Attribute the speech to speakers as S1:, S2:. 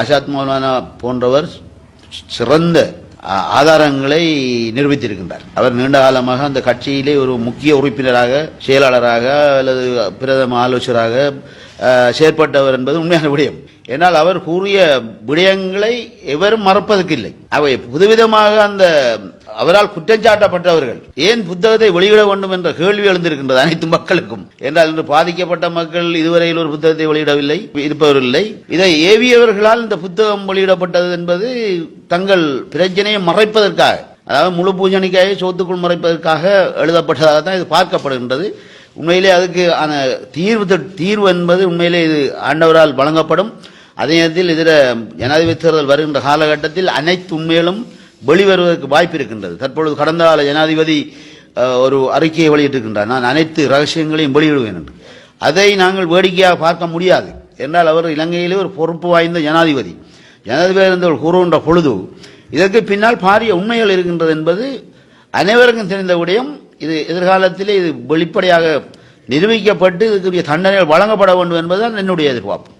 S1: ஆசாத் மௌலானா போன்றவர் சிறந்த ஆதாரங்களை நிரூபித்திருக்கின்றார். அவர் நீண்ட காலமாக அந்த கட்சியிலே ஒரு முக்கிய உறுப்பினராக செயலாளராக அல்லது பிரதம ஆலோசகராக செயற்பட்டவர் என்பது உண்மையான விடயம். ஏனால் அவர் கூறிய விடயங்களை எவரும் மறப்பதற்கு இல்லை அவை புதுவிதமாக அந்த அவரால் குற்றஞ்சாட்டப்பட்டவர்கள் ஏன் புத்தகத்தை வெளியிட வேண்டும் என்ற கேள்வி எழுந்திருக்கின்றது அனைத்து மக்களுக்கும். என்றால் இன்று பாதிக்கப்பட்ட மக்கள் இதுவரையில் ஒரு புத்தகத்தை வெளியிடவில்லை இருப்பவர் இல்லை இதை ஏவியவர்களால் இந்த புத்தகம் வெளியிடப்பட்டது என்பது தங்கள் பிரச்சனையை மறைப்பதற்காக அதாவது முழு பூஜனைக்காக சொத்துக்குள் மறைப்பதற்காக எழுதப்பட்டதாக தான் இது பார்க்கப்படுகின்றது. உண்மையிலே அதுக்கு ஆன தீர்வு தீர்வு என்பது உண்மையிலே இது ஆண்டவரால் வழங்கப்படும். அதே நேரத்தில் இதில் ஜனாதிபதி தேர்தல் வருகின்ற காலகட்டத்தில் அனைத்து உண்மையிலும் வெளிவருவதற்கு வாய்ப்பு இருக்கின்றது தற்பொழுது கடந்த கால ஜனாதிபதி ஒரு அறிக்கையை வெளியிட்டிருக்கின்றார். நான் அனைத்து ரகசியங்களையும் வெளியிடுவேன் என்று. அதை நாங்கள் வேடிக்கையாக பார்க்க முடியாது. என்றால் அவர் இலங்கையிலே ஒரு பொறுப்பு வாய்ந்த ஜனாதிபதி. ஜனாதிபதி இருந்தவர் கூறுகின்ற பொழுது இதற்கு பின்னால் பாரிய உண்மைகள் இருக்கின்றது என்பது அனைவருக்கும் தெரிந்த விடயம். இது எதிர்காலத்திலே இது வெளிப்படையாக நிரூபிக்கப்பட்டு இதுக்குரிய தண்டனைகள் வழங்கப்பட வேண்டும் என்பதுதான் என்னுடைய எதிர்பார்ப்பு.